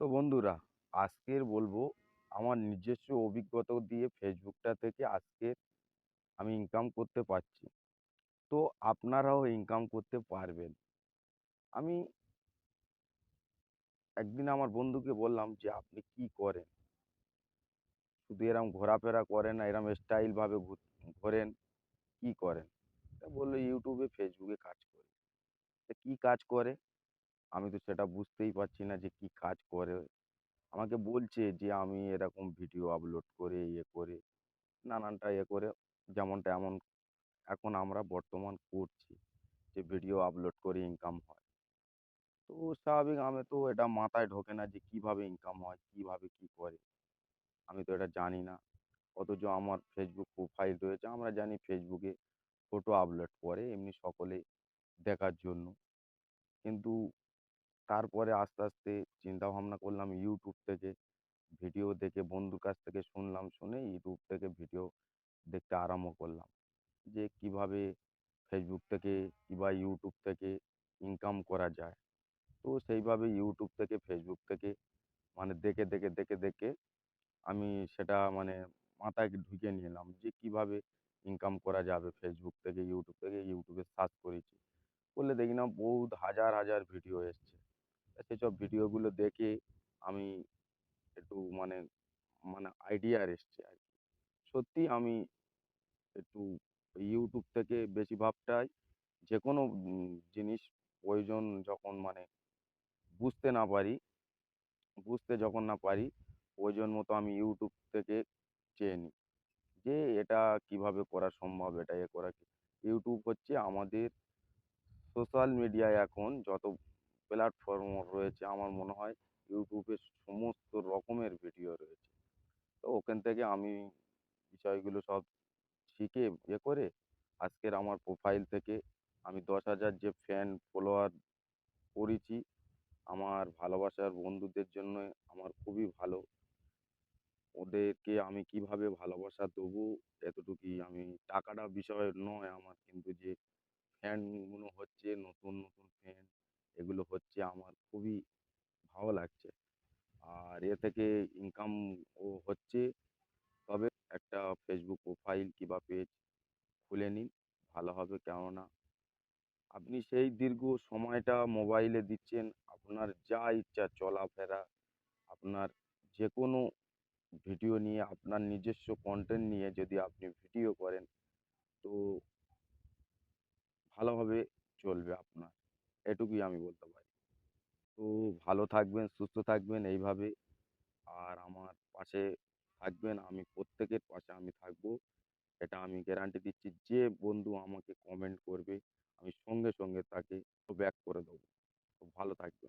তো বন্ধুরা, আজকের বলব আমার নিজস্ব অভিজ্ঞতা দিয়ে ফেসবুকটা থেকে আজকে আমি ইনকাম করতে পারছি। তো আপনারাও ইনকাম করতে পারবেন। আমি একদিন আমার বন্ধুকে বললাম যে, আপনি কি করেন? শুধু এরম ঘোরাফেরা করেন না, এরম স্টাইলভাবে ঘোরেন। কি করেন? বলল ইউটিউবে ফেসবুকে কাজ করি। তা কী কাজ করে? আমি তো সেটা বুঝতেই পারছি না যে কী কাজ করে। আমাকে বলছে যে আমি এরকম ভিডিও আপলোড করে ইয়ে করে, নানানটা ইয়ে করে, যেমনটা এমন এখন আমরা বর্তমান করছি যে ভিডিও আপলোড করে ইনকাম হয়। তো স্বাভাবিক আমি তো এটা মাথায় ঢোকে না যে কীভাবে ইনকাম হয়, কীভাবে কী করে। আমি তো এটা জানি না। অথচ আমার ফেসবুক প্রোফাইল রয়েছে, আমরা জানি ফেসবুকে ফটো আপলোড করে এমনি সকলে দেখার জন্য। কিন্তু তারপরে আস্তে আস্তে চিন্তা ভাবনা করলাম ইউটিউব থেকে, ভিডিও দেখে বন্ধুর কাছ থেকে শুনলাম, শুনে ইউটিউব থেকে ভিডিও দেখতে আরম্ভ করলাম। যে কীভাবে ফেসবুক থেকে কিংবা ইউটিউব থেকে ইনকাম করা যায়। তো সেইভাবে ইউটিউব থেকে ফেসবুক থেকে মানে দেখে দেখে দেখে দেখে আমি সেটা মানে মাথায় ঢুকিয়ে নিলাম যে কীভাবে ইনকাম করা যাবে ফেসবুক থেকে ইউটিউব থেকে ইউটিউবে সার্চ করেছি। করলে দেখি না বহুত হাজার হাজার ভিডিও এসছে। সেসব ভিডিওগুলো দেখে আমি একটু মানে মানে আইডিয়া এসছে আর কি। সত্যি আমি একটু ইউটিউব থেকে বেশিরভাগটাই যে কোনো জিনিস প্রয়োজন যখন মানে বুঝতে না পারি, বুঝতে যখন না পারি, প্রয়োজন মতো আমি ইউটিউব থেকে চেয়ে নিই। যে এটা কীভাবে করা সম্ভব, এটা এ করা ইউটিউব হচ্ছে আমাদের সোশ্যাল মিডিয়ায় এখন যত প্ল্যাটফর্ম রয়েছে, আমার মনে হয় ইউটিউবে সমস্ত রকমের ভিডিও রয়েছে। তো ওখান থেকে আমি বিষয়গুলো সব শিখে ইয়ে করে আজকের আমার প্রোফাইল থেকে আমি দশ হাজার যে ফ্যান ফলোয়ার করেছি, আমার ভালোবাসার বন্ধুদের জন্য আমার খুবই ভালো। ওদেরকে আমি কীভাবে ভালোবাসা দেবো, এতটুকুই আমি, টাকাটা বিষয় নয় আমার কিন্তু যে ফ্যানগুলো হচ্ছে, নতুন নতুন ফ্যান এগুলো হচ্ছে আমার খুবই ভালো লাগছে। আর এ থেকে ইনকামও হচ্ছে, তবে একটা ফেসবুক প্রোফাইল কিংবা পেজ খুলে নিন, ভালো হবে। কেননা, আপনি সেই দীর্ঘ সময়টা মোবাইলে দিচ্ছেন, আপনার যা ইচ্ছা চলাফেরা, আপনার যে কোনো ভিডিও নিয়ে, আপনার নিজস্ব কন্টেন্ট নিয়ে যদি আপনি ভিডিও করেন, তো ভালোভাবে চলবে। ভালো থাকবেন, সুস্থ থাকবেন, এইভাবে আর আমার পাশে থাকবেন, আমি প্রত্যেকের পাশে আমি থাকব। এটা আমি গ্যারান্টি দিচ্ছি, যে বন্ধু আমাকে কমেন্ট করবে, আমি সঙ্গে সঙ্গে তাকে ব্যাক করে দেবো। ভালো থাকবে